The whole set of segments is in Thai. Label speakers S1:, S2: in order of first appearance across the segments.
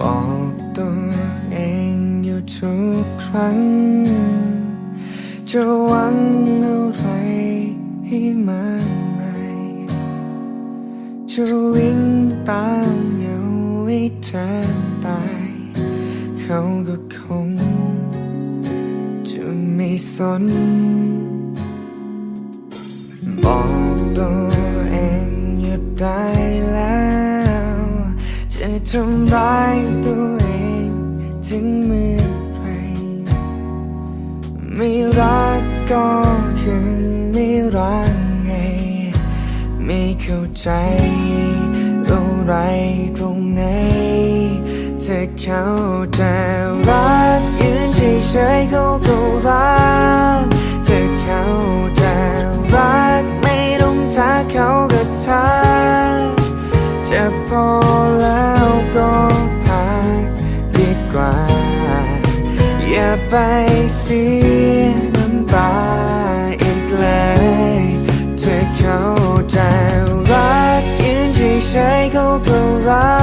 S1: บอกตัวเองอยู่ทุกครั้ง จะหวังอะไรให้มากมายจะวิ่งตามเหงาให้เธอตาย เขาก็คง จะไม่สน บอกตัวเองหยุดได้แล้ว จะทำร้ายตัวเองถึงเมื่อไรไม่รักก็คือไม่รักไง ไม่เข้าใจอะไรตรงไหนเธอเขาจะรักยืนเฉยๆเขาก็รักเธอเขา ไปเสียน้ำตาอีกเลยเธอเขาจะรักยืนเฉยๆเขาก็รั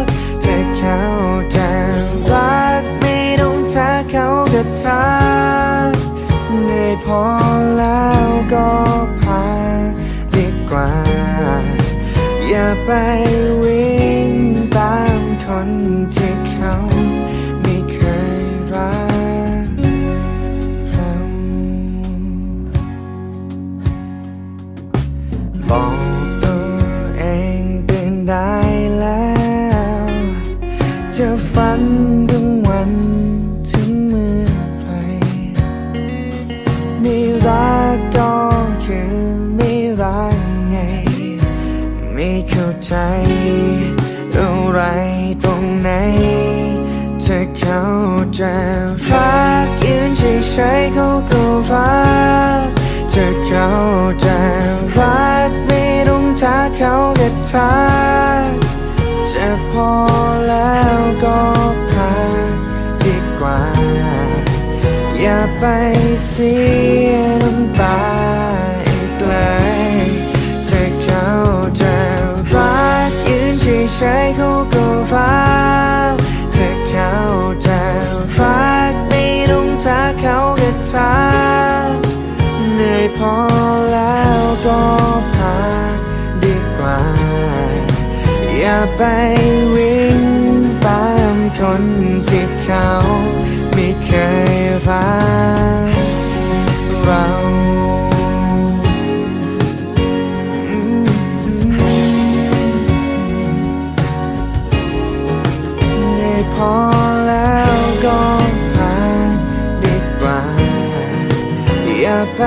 S1: กเธอเขาจะรักไม่ต้องทักเขาก็ทักเหนื่อยพอแล้วก็พักดีกว่า อย่าไปวิ่งตามคนที่ จะฝันถึงวันถึงเมื่อไหรไม่รักก็คือไม่รักไง ไม่เข้าใจอะไรตรงไหนเธอเขาจะรักยืนเฉยๆเขาก็รักเธอเขาจะรักไม่ต้องทักเขาก็ทัก จะพอแล้วก็พักดีกว่า อย่าไปเสียน้ำตาอีกเลยเธอเขาจะรักยืนเฉยๆเขาก็รักเธอเขาจะรักไม่ต้องทักเขาก็ทักเหนื่อยพอแล้วก็ อย่าไปวิ่งตามคนที่เขาไม่เคยรักเราอืมเหนื่อยพอแล้วก็พักดีกว่า อย่าไป